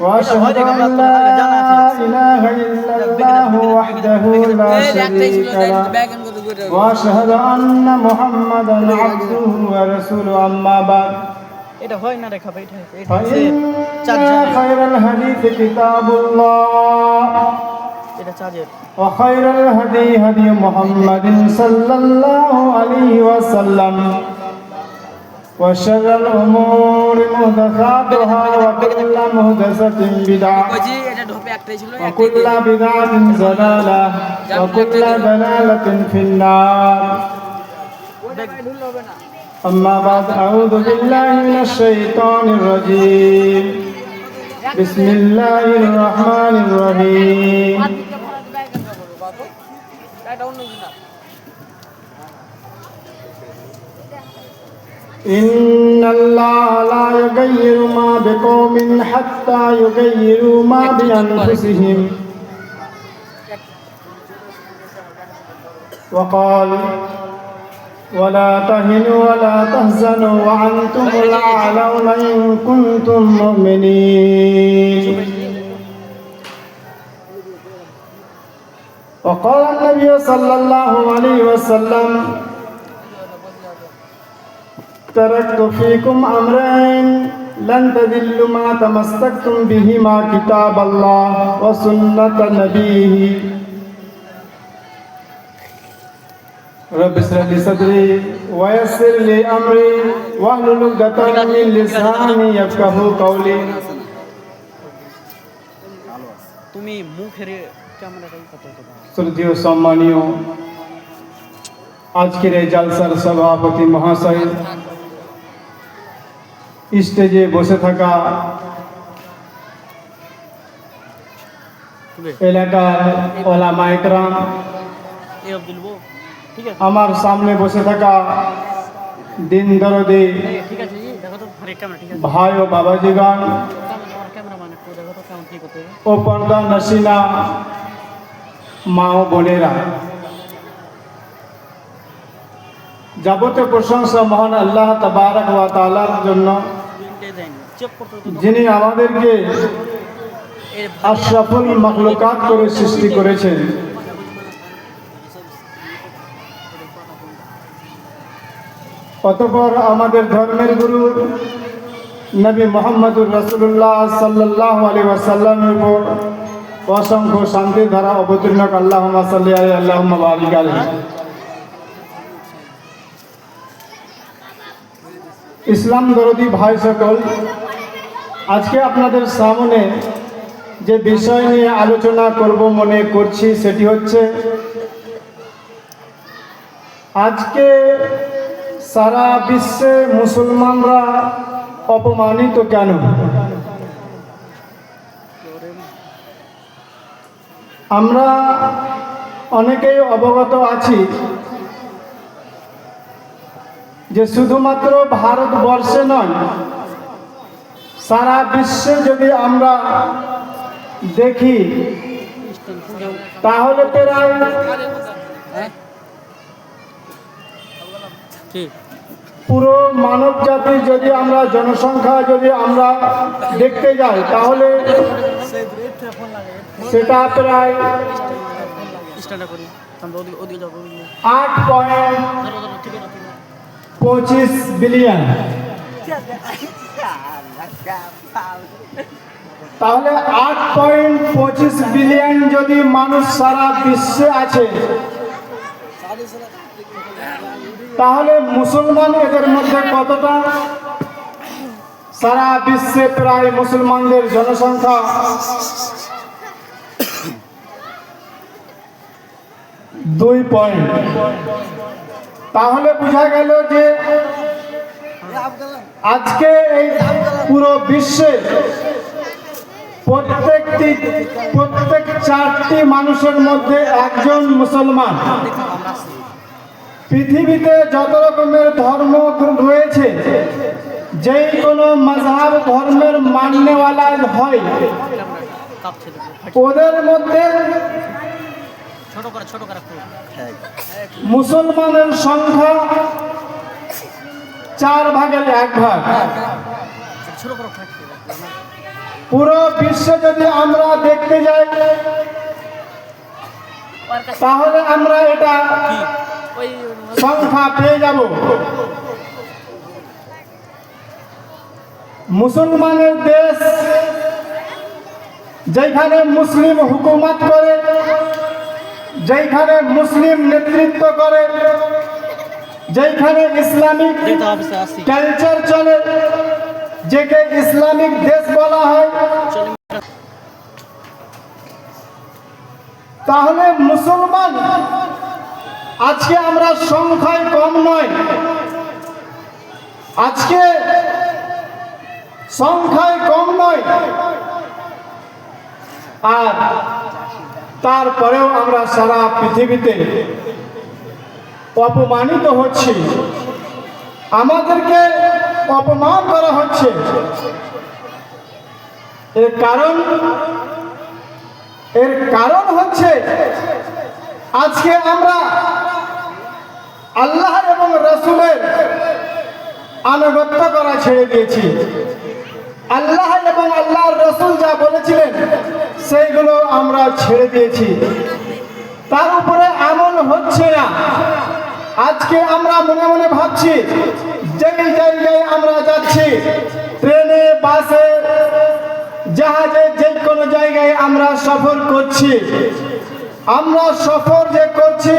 واشهد ان لا اله الا الله وحده لا شريك له واشهد ان محمدا عبده ورسوله اما بعد এটা হয় না রেখা ভাই এটা এটা হচ্ছে فان চার্জার خير الحديث كتاب الله এটা চার্জের وخير الهدي هدي محمد صلى الله عليه وسلم وشر الأمور محدثاتها وكل محدثة بدعة وكل بدعة ضلالة وكل ضلالة في النار أما بعد أعوذ بالله من الشيطان الرجيم بسم الله الرحمن الرحيم إن الله لا يغير ما بقوم حتى يغيروا ما بأنفسهم. وقال ولا تهنوا ولا تحزنوا وأنتم الأعلون إن كنتم مؤمنين. وقال النبي صلى الله عليه وسلم تركت فيكم أمرين لن تذلوا ما تمسكتم بهما كتاب الله وسنة نبيه رب اشرح لي صدري ويسر لي أمري واحلل عقدة من لساني يفقهوا قولي তুমি মুখের ক্যামেরাটাই কত কত শ্রদ্ধেয় সম্মানীয় আজকের এই জালসার সভাপতি মহাশয় স্টেজে বসে থাকা এলাকার ঠিক আছে। আমার সামনে বসে থাকা দিন দরদি ভাই ও হবে ও পর্দা নসিনা মা ও বোনেরা। যাবতীয় প্রশংসা মহান আল্লাহ তাবারক ওয়া তাআলার জন্য যিনি আমাদেরকে আশরাফুল মখলুকাত করে সৃষ্টি করেছেন। অতপর আমাদের ধর্মের গুরু নবী মোহাম্মদুর রসুল্লাহ সাল্লাহ আলী ওয়াসাল্লামের উপর অসংখ্য শান্তি ধারা অবতীর্ণ আল্লাহ সাল্লি আলী আল্লাহ আলী ইসলাম দরদি ভাই সকল আজকে আপনাদের সামনে যে বিষয় নিয়ে আলোচনা করব মনে করছি সেটি হচ্ছে, আজকে সারা বিশ্বে মুসলমানরা অপমানিত কেন? আমরা অনেকেই অবগত আছি যে শুধুমাত্র ভারতবর্ষে নয় সারা বিশ্বে যদি আমরা দেখি তাহলে প্রায় পুরো মানব জাতি যদি আমরা জনসংখ্যা যদি আমরা দেখতে যাই তাহলে সেটা প্রায়। আট পয়েন্ট পঁচিশ বিলিয়ন। তাহলে আট পয়েন্ট পঁচিশ বিলিয়ন যদি মানুষ সারা বিশ্বে আছে, তাহলে মুসলমান এদের মধ্যে কতটা? সারা বিশ্বে প্রায় মুসলমানদের জনসংখ্যা। দুই পয়েন্ট তাহলে বোঝা গেল যে আজকে এই পুরো বিশ্বে প্রত্যেকটি প্রত্যেক চারটি মানুষের মধ্যে একজন মুসলমান। পৃথিবীতে যত রকমের ধর্ম রয়েছে যেই কোনো মজহাব ধর্মের মান্যওয়ালা হয় ওদের মধ্যে মুসলমানের সংখ্যা চার ভাগের এক ভাগ। পুরো বিশ্বে যদি আমরা দেখতে যাই, তাহলে আমরা এটা সংখ্যা পেয়ে যাব। মুসলমানের দেশ যেখানে মুসলিম হুকুমত করে, যেখানে মুসলিম নেতৃত্ব করে যেখানে ইসলামিক কালচার চলে যেকে ইসলামিক দেশ বলা হয় তাহলে মুসলমান আজকে আমরা সংখ্যায় কম নয়। আজকে সংখ্যায় কম নয়। আর তারপরেও আমরা সারা পৃথিবীতে অপমানিত হচ্ছি। আমাদেরকে অপমান করা হচ্ছে। এর কারণ এর কারণ হচ্ছে, আজকে আমরা আল্লাহ এবং রসুলের আনুগত্য করা ছেড়ে দিয়েছি। আল্লাহ এবং আল্লাহর রসুল যা বলেছিলেন, সেইগুলো আমরা ছেড়ে দিয়েছি। তার উপরে আমল হচ্ছে না। আজকে আমরা মনে মনে ভাবছি, যেই জায়গায় আমরা যাচ্ছি, ট্রেনে, বাসে, জাহাজে যে কোনো জায়গায় আমরা সফর করছি। আমরা সফর যে করছি,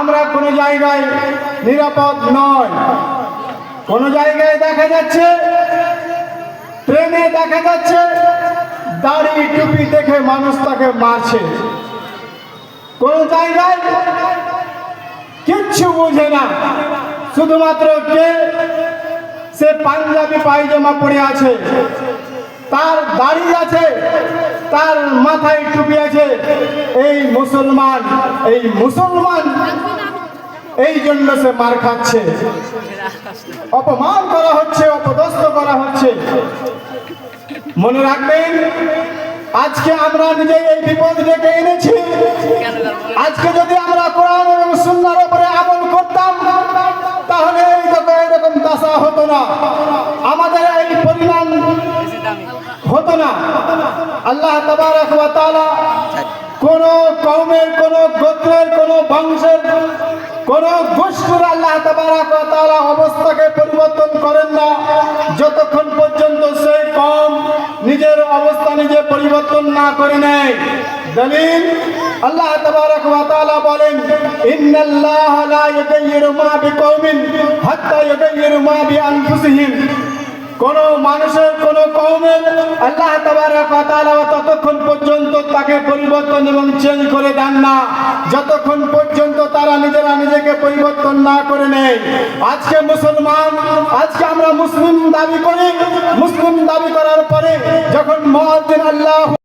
আমরা কোনো জায়গায় নিরাপদ নয়। কোনো জায়গায় দেখা যাচ্ছে, ট্রেনে দেখা যাচ্ছে, দাড়ি টুপি দেখে মানুষ তাকে মারছে। কোন জায়গায় কিচ্ছু বুঝে না। শুধুমাত্র কে? সে পাঞ্জাবি পায়জামা পরে আছে। তার দাড়ি আছে, তার মাথায় টুপি আছে। এই মুসলমান এই মুসলমান, এই জন্য সে মার খাচ্ছে। অপমান করা হচ্ছে, অপদস্থ করা হচ্ছে। মনে রাখবেন আজকে আমরা নিজে এই বিপদ ডেকে এনেছি। আজকে যদি আমরা কোরআন এবং সুন্নার উপরে আমল করতাম, তাহলে এরকম দশা হতো না। আমাদের এই পরিমাণ হতো না। আল্লাহ তাবারক কোন কওমের, কোন গোত্রের, কোন বংশের, কোন গোষ্ঠীর আল্লাহ তাবারক অবস্থাকে পরিবর্তন করেন না। যতক্ষণ পর্যন্ত সেই অবস্থা নিজে পরিবর্তন না করে নেয়। দলিল, আল্লাহ তাবারক ওয়া তাআলা বলেন, ইন্নাল্লাহ লা ইউগাইয়িরু মা বিকাউমিন হাত্তা ইউগাইয়িরু মা বিআনফুসিহিম কোন মানুষের, কোন কৌমের আল্লাহ ততক্ষণ পর্যন্ত তাকে পরিবর্তন এবং চেঞ্জ করে দেন না। যতক্ষণ পর্যন্ত তারা নিজেরা নিজেকে পরিবর্তন না করে নেয়। আজকে মুসলমান, আজকে আমরা মুসলিম দাবি করি। মুসলিম দাবি করার পরে যখন মুয়াজ্জিন আল্লাহ